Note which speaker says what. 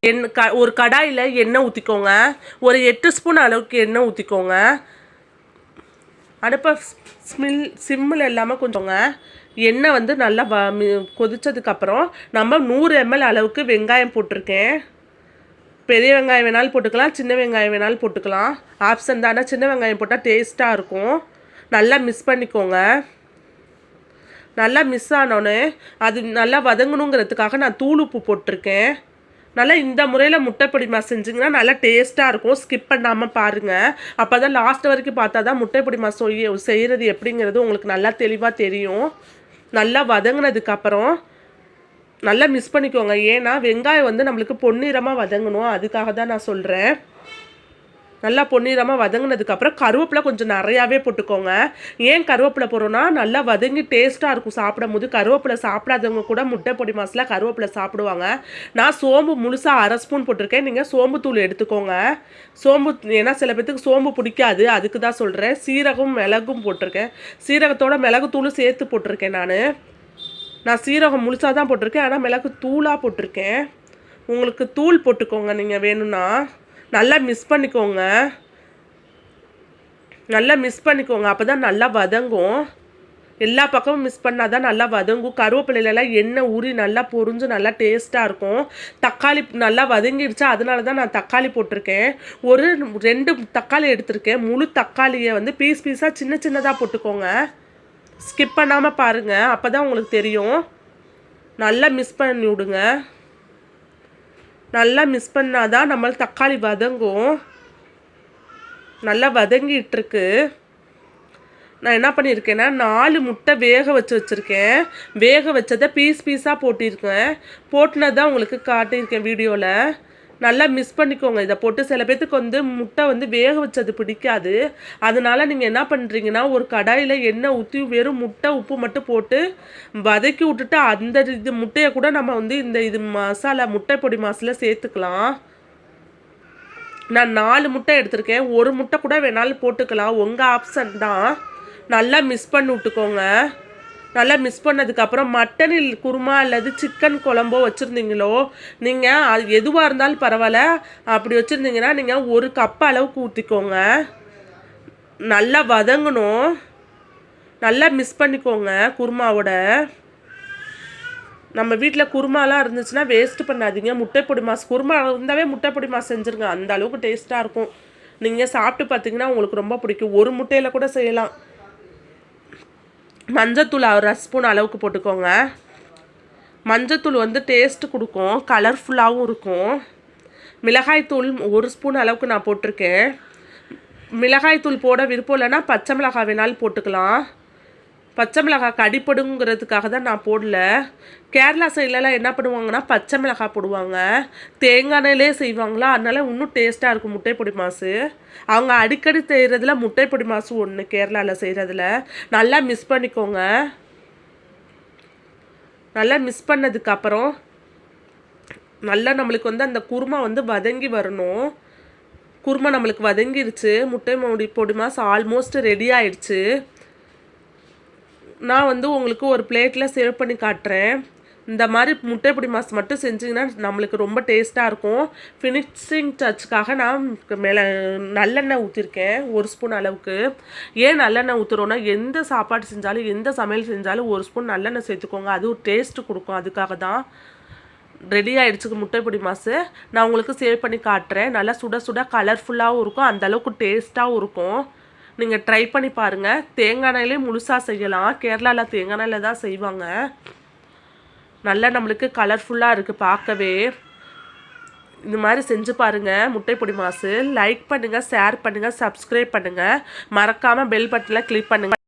Speaker 1: எண்ணெய் க ஒரு கடாயில் எண்ணெய் ஊற்றிக்கோங்க ஒரு எட்டு ஸ்பூன் அளவுக்கு எண்ணெய் ஊற்றிக்கோங்க அடுப்பை ஸ்மில் சிம்மில் இல்லாமல் கொஞ்சங்க. எண்ணெய் வந்து நல்லா வ மி- நம்ம நூறு எம்எல் அளவுக்கு வெங்காயம் போட்டிருக்கேன். பெரிய வெங்காயம் வேணாலும் போட்டுக்கலாம் சின்ன வெங்காயம் வேணாலும் போட்டுக்கலாம். ஆப்ஷன் தானே சின்ன வெங்காயம் போட்டால் டேஸ்ட்டாக இருக்கும். நல்லா மிக்ஸ் பண்ணிக்கோங்க. நல்லா மிஸ் ஆனோன்னே அது நல்லா வதங்கணுங்கிறதுக்காக நான் தூள் உப்பு போட்டிருக்கேன். நல்லா இந்த முறையில் முட்டைப்பொடிமா செஞ்சிங்கன்னா நல்லா டேஸ்ட்டாக இருக்கும். ஸ்கிப் பண்ணாமல் பாருங்கள் அப்போ தான் லாஸ்ட் வரைக்கும் பார்த்தா தான் முட்டைப்பொடிமா செய்ய செய்கிறது எப்படிங்கிறது உங்களுக்கு நல்லா தெளிவாக தெரியும். நல்லா வதங்கினதுக்கப்புறம் நல்லா மிஸ் பண்ணிக்கோங்க. ஏன்னா வெங்காயம் வந்து நம்மளுக்கு பொன்னிறமாக வதங்கணும். அதுக்காக தான் நான் சொல்கிறேன் நல்லா பொன்னிறமாக வதங்கினதுக்கப்புறம் கருவேப்பிலை கொஞ்சம் நிறையாவே போட்டுக்கோங்க. ஏன் கருவேப்பிலை போடுறோன்னா நல்லா வதங்கி டேஸ்ட்டாக இருக்கும் சாப்பிடும் போது கருவேப்பிலை சாப்பிடாதவங்க கூட முட்டை பொடி மாசில் கருவேப்பிலை சாப்பிடுவாங்க. நான் சோம்பு முழுசாக அரை ஸ்பூன் போட்டிருக்கேன். நீங்கள் சோம்பு தூள் எடுத்துக்கோங்க. சோம்பு ஏன்னா சில பேர்த்துக்கு சோம்பு பிடிக்காது. அதுக்கு தான் சொல்கிறேன் சீரகம் மிளகும் போட்டிருக்கேன். சீரகத்தோட மிளகுத்தூளும் சேர்த்து போட்டிருக்கேன் நான். நான் சீரகம் முழுசாக தான் போட்டிருக்கேன். ஆனால் மிளகு தூளாக போட்டிருக்கேன். உங்களுக்கு தூள் போட்டுக்கோங்க. நீங்கள் வேணும்னா. நல்லா மிஸ் பண்ணிக்கோங்க. நல்லா மிஸ் பண்ணிக்கோங்க. அப்போ தான் நல்லா வதங்கும். எல்லா பக்கமும் மிஸ் பண்ணால் தான் நல்லா வதங்கும். கருவேப்பிலையிலலாம் எண்ணெய் ஊறி நல்லா பொரிஞ்சு நல்லா டேஸ்ட்டாக இருக்கும். தக்காளி நல்லா வதங்கிடுச்சா அதனால தான் நான் தக்காளி போட்டிருக்கேன். ஒரு ரெண்டு தக்காளி எடுத்திருக்கேன். முழு தக்காளியை வந்து பீஸ் பீஸாக சின்ன சின்னதாக போட்டுக்கோங்க. ஸ்கிப் பண்ணாமல் பாருங்கள் அப்போ தான் உங்களுக்கு தெரியும். நல்லா மிஸ் பண்ணி விடுங்க. நல்லா மிஸ் பண்ணாதான் நம்ம தக்காளி வதங்கும். நல்லா வதங்கிட்டுருக்கு. நான் என்ன பண்ணியிருக்கேன்னா நாலு முட்டை வேக வச்சு வச்சுருக்கேன். வேக வச்சதை பீஸ் பீஸாக போட்டிருக்கேன். போட்டுனதான் உங்களுக்கு காட்டியிருக்கேன் வீடியோவில் நல்லா மிஸ் பண்ணிக்கோங்க. இதை போட்டு சில பேர்த்துக்கு வந்து முட்டை வந்து வேக வச்சது பிடிக்காது. அதனால நீங்கள் என்ன பண்ணுறீங்கன்னா ஒரு கடாயில் எண்ணெய் ஊற்றி வெறும் முட்டை உப்பு மட்டும் போட்டு வதக்கி விட்டுட்டு அந்த இது முட்டையை கூட நம்ம வந்து இந்த இது மசாலா முட்டை பொடி மாசில் சேர்த்துக்கலாம். நான் நாலு முட்டை எடுத்திருக்கேன். ஒரு முட்டை கூட வேணாலும் போட்டுக்கலாம். உங்கள் ஆப்ஷன் தான். நல்லா மிஸ் பண்ணி விட்டுக்கோங்க. நல்லா மிஸ் பண்ணதுக்கப்புறம் மட்டனில் குருமா அல்லது சிக்கன் குழம்போ வச்சுருந்தீங்களோ நீங்கள் அது எதுவாக இருந்தாலும் பரவாயில்ல. அப்படி வச்சுருந்தீங்கன்னா நீங்கள் ஒரு கப் அளவுக்கு ஊற்றிக்கோங்க நல்லா வதங்கணும். நல்லா மிஸ் பண்ணிக்கோங்க குருமாவோட. நம்ம வீட்டில் குருமாலாம் இருந்துச்சுன்னா வேஸ்ட் பண்ணாதீங்க. முட்டைப்பொடி மாஸ் குருமா இருந்தாவே முட்டைப்பொடி மாஸ் செஞ்சுருங்க. அந்த அளவுக்கு டேஸ்ட்டாக இருக்கும். நீங்கள் சாப்பிட்டு பார்த்தீங்கன்னா உங்களுக்கு ரொம்ப பிடிக்கும். ஒரு முட்டையில் கூட செய்யலாம். மஞ்சத்தூள் ஒரு ஸ்பூன் அளவுக்கு போட்டுக்கோங்க. மஞ்சத்தூள் வந்து டேஸ்ட்டு கொடுக்கும் கலர்ஃபுல்லாகவும் இருக்கும். மிளகாய்த்தூள் ஒரு ஸ்பூன் அளவுக்கு நான் போட்டிருக்கேன். மிளகாய்த்தூள் போட விருப்பம் இல்லைன்னா பச்சை மிளகாய் வேணாலும் போட்டுக்கலாம். பச்சை மிளகாய் கடிப்படுங்கிறதுக்காக தான் நான் போடல. கேரளா சைட்லலாம் என்ன பண்ணுவாங்கன்னா பச்சை மிளகாய் போடுவாங்க. தேங்காய் எண்ணெயிலே செய்வாங்களா? அதனால இன்னும் டேஸ்ட்டாக இருக்கும் முட்டை பொடி மாசு. அவங்க அடிக்கடி செய்கிறதுல முட்டைப்பொடி மாசு ஒன்று கேரளாவில் செய்கிறதுல நல்லா மிஸ் பண்ணிக்கோங்க. நல்லா மிஸ் பண்ணதுக்கப்புறம் நல்லா நம்மளுக்கு வந்து அந்த குருமா வந்து வதங்கி வரணும். குருமா நம்மளுக்கு வதங்கிருச்சு. முட்டை மூடி பொடி மாசு ஆல்மோஸ்ட் ரெடி ஆயிடுச்சு. நான் வந்து உங்களுக்கு ஒரு பிளேட்டில் சேவ் பண்ணி காட்டுறேன். இந்த மாதிரி முட்டைபுடி மாஸ் மட்டும் செஞ்சிங்கன்னா நம்மளுக்கு ரொம்ப டேஸ்ட்டாக இருக்கும். ஃபினிஷிங் டச்சுக்காக நான் மேலே நல்லெண்ணெய் ஊற்றிருக்கேன் ஒரு ஸ்பூன் அளவுக்கு. ஏன் நல்லெண்ணெய் ஊற்றுறோன்னா எந்த சாப்பாடு செஞ்சாலும் எந்த சமையல் செஞ்சாலும் ஒரு ஸ்பூன் நல்லெண்ணெய் சேர்த்துக்கோங்க. அது ஒரு டேஸ்ட்டு கொடுக்கும். அதுக்காக தான் ரெடி ஆகிடுச்சிக்கு முட்டைப்பொடி மாசு நான் உங்களுக்கு சேவ் பண்ணி காட்டுறேன். நல்லா சுட சுட கலர்ஃபுல்லாகவும் இருக்கும். அந்தளவுக்கு டேஸ்ட்டாகவும் இருக்கும். நீங்கள் ட்ரை பண்ணி பாருங்கள் தேங்காய் எண்ணெயிலே முழுசாக செய்யலாம். கேரளாவில் தேங்காய் எண்ணெயில் தான் செய்வாங்க. நல்லா நம்மளுக்கு கலர்ஃபுல்லாக இருக்குது பார்க்கவே. இந்த மாதிரி செஞ்சு பாருங்கள் முட்டைப்பொடி மாசு. லைக் பண்ணுங்கள் ஷேர் பண்ணுங்கள் சப்ஸ்கிரைப் பண்ணுங்கள் மறக்காமல் பெல் பட்டனில் கிளிக் பண்ணுங்கள்